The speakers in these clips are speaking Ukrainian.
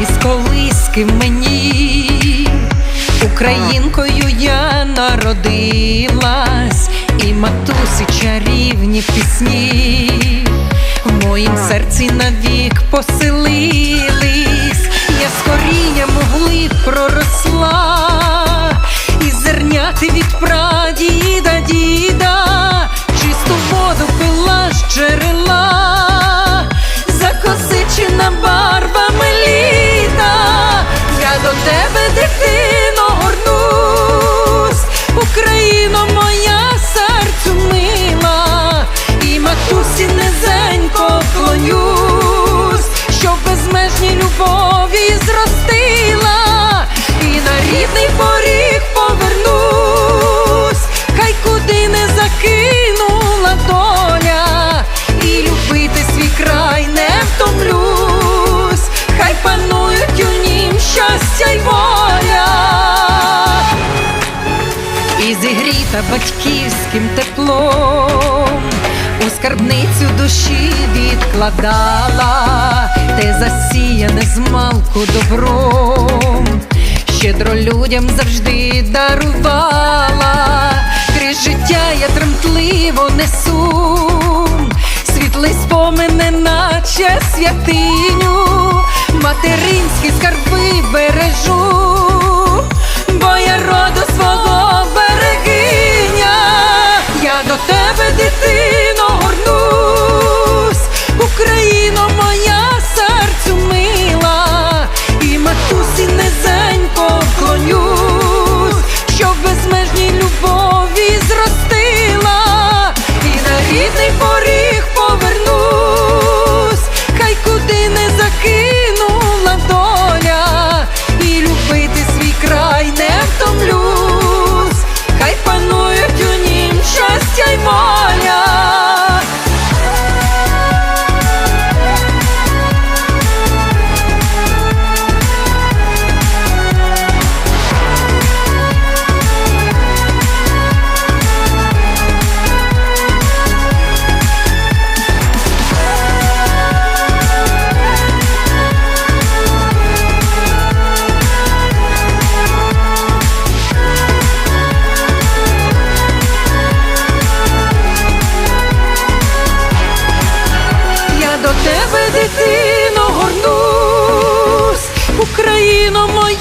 замість колиски мені. Українкою я народилась, і матусі чарівні пісні. В моїм серці навік поселились, я скоріє могли б проросла, і зерняти від прадіда діда, тебе, зігріта батьківським теплом, у скарбницю душі відкладала, те засіяне змалку добром, щедро людям завжди дарувала, крізь життя я тремтливо несу, світлий спомини, наче святиню, материнські скарби бережу. Бо я роду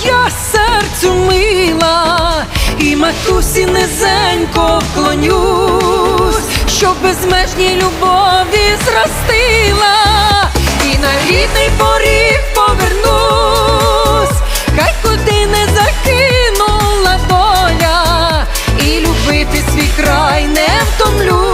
я серцю мила, і матусі низенько вклонюсь, щоб безмежній любові зростила, і на рідний поріг повернусь, хай куди не закинула воля, і любити свій край не втомлюсь.